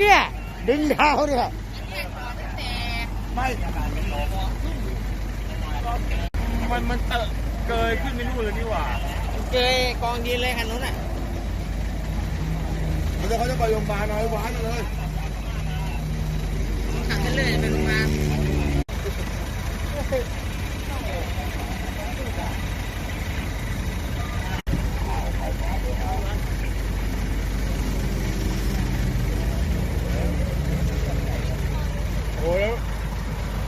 เนี่ย ดึงดาวเนี่ยไม่มันมันเตอะเกยขึ้นไปนู่นเลยนี่หว่า เกยกองดินเลยคันนู้นอะมันจะเขาจะไปโรงพยาบาลเอาไว้วานเลยขังกันเลยไปโรงพยาบาล โอ้แล้ว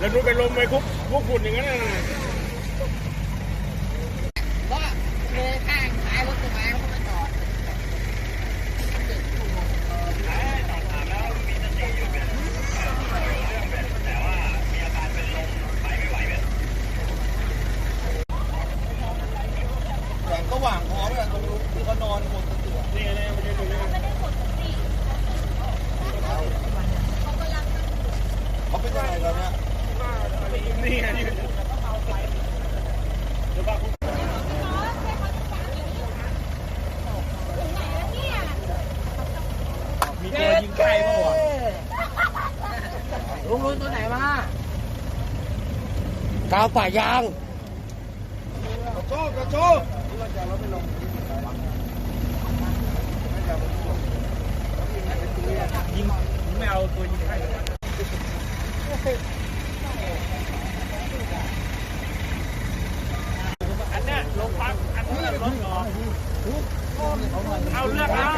แล้วนู้นไปลมไปคุกคุกฝุ่นอย่างนั้นน่ะเพราะเลยข้างท้ายรถต้ไม้เขามาจอดแสงก็หว่างพอเลยตรงนู้นที่เขานอนหมดตินี่นี่เลยเขาเป็นยังไงกันเนี่ยนี่ไงนี่เดี๋ยวบ้าคุณ มีตัวยิงไกลเปล่าวะลุงรู้ตัวไหนมากาวป่ายางกระโจกกระโจกยิงไม่เอาตัวยิงให้อันนี้ลงพักอันนี้รถเหรอเอาเลือกเอา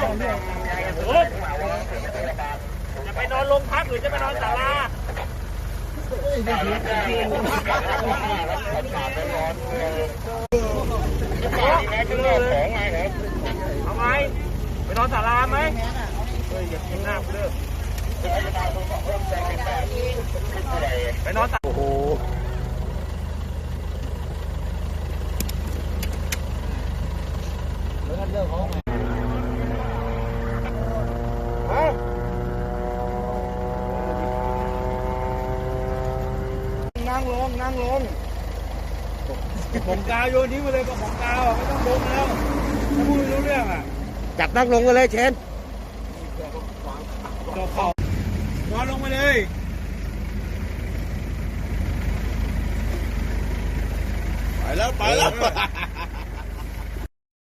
โอ๊ยจะไป นอนโรงพักหรือจะไปนอนศาลาเอาไงไปนอนศาลาไหมเฮ้ยอย่ากินหน้าเลิกไปนอนศาลาโอ้โหนั่ งลงนั่งลงของกาวโยนทิ้งไปเลยกับของกาวอะไม่ต้องลงแล้วถ้าพูดไม่รู้เรื่องอะจับนั่งลงกันเลยเชนจบเข่านอนลงไปเลยไปแล้วไปแล้ว